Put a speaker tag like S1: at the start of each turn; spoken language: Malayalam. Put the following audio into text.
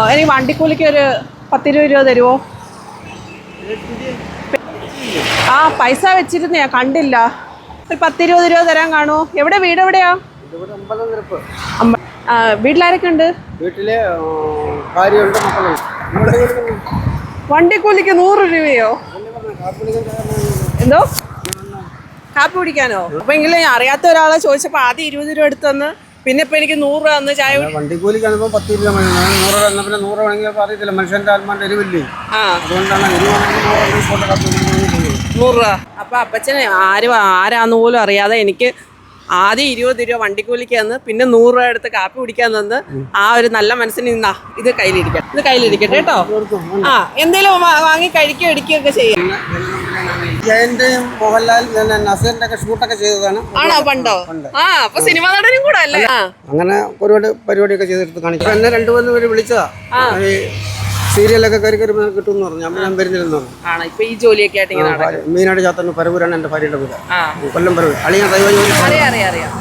S1: എനിക്ക് വണ്ടിക്കൂലിക്ക് ഒരു പത്തിരുപത് രൂപ തരുമോ ആ പൈസ വെച്ചിരുന്നയാ കണ്ടില്ല. ഒരു പത്തിരുപത് രൂപ തരാൻ കാണുമോ എവിടെ വീട് എവിടെയാ? വീട്ടിലാരൊക്കെ ഉണ്ട്? വണ്ടിക്കൂലിക്ക് നൂറ് രൂപയോ? എന്തോ? കാപ്പി കുടിക്കാനോ? അപ്പൊ എങ്കിലും അറിയാത്ത ഒരാളെ ചോദിച്ചപ്പോ ആദ്യം ഇരുപത് രൂപ എടുത്തു തന്ന്. പിന്നെ ഇപ്പൊ എനിക്ക് നൂറ് രൂപ അന്ന് ചായ വണ്ടി
S2: വണ്ടിക്കൂലിക്കാണ് ഇപ്പം പത്ത് രൂപ മതി. നൂറ് രൂപ പിന്നെ നൂറ് വേണമെങ്കിൽ അറിയത്തില്ല. മനുഷ്യന്റെ ആത്മാന്റെ എരിവില്ലേ? അതുകൊണ്ടാണ് നൂറ് രൂപ
S1: അപ്പൊ അപ്പച്ചനെ ആര് ആരാന്ന് പോലും അറിയാതെ എനിക്ക് ആദ്യം ഇരുപത് രൂപ വണ്ടിക്കൂലിക്ക് തന്ന് പിന്നെ നൂറ് രൂപ എടുത്ത് കാപ്പി കുടിക്കാൻ തന്ന് ആ ഒരു നല്ല മനസ്സിന് നിന്നാ ഇത് കയ്യിലിരിക്കട്ടെ. ഇത് കയ്യിലിരിക്കട്ടെ കേട്ടോ? ആ എന്തേലും വാങ്ങി കഴിക്കുകയോ ഇടിക്കുകയൊക്കെ ചെയ്യാം.
S2: ജയന്റെയും മോഹൻലാൽ പിന്നെ നസീറിന്റെ ഒക്കെ ഷൂട്ടൊക്കെ ചെയ്തതാണ്.
S1: ആണോ പണ്ടോ? ആ അപ്പൊ സിനിമാ നടനും കൂടെ അല്ലേ?
S2: അങ്ങനെ ഒരുപാട് പരിപാടിയൊക്കെ ചെയ്തെടുത്ത് കാണിച്ചു. എന്നെ രണ്ടു മൂന്ന് പേര് വിളിച്ചതാ. ഈ സീരിയലൊക്കെ കയറി കയറി കിട്ടും പറഞ്ഞു. അമ്മ ഞാൻ വരുന്നില്ലെന്ന് പറഞ്ഞു.
S1: ഇപ്പൊ ഈ ജോലിയൊക്കെ ആയിട്ട്
S2: മീനാട് ചാത്തന്ന് പരവൂരാണ് എന്റെ ഭാര്യയുടെ വീട് കൊല്ലം പരവൂർ. അളിയാൻ
S1: അറിയാം അറിയാം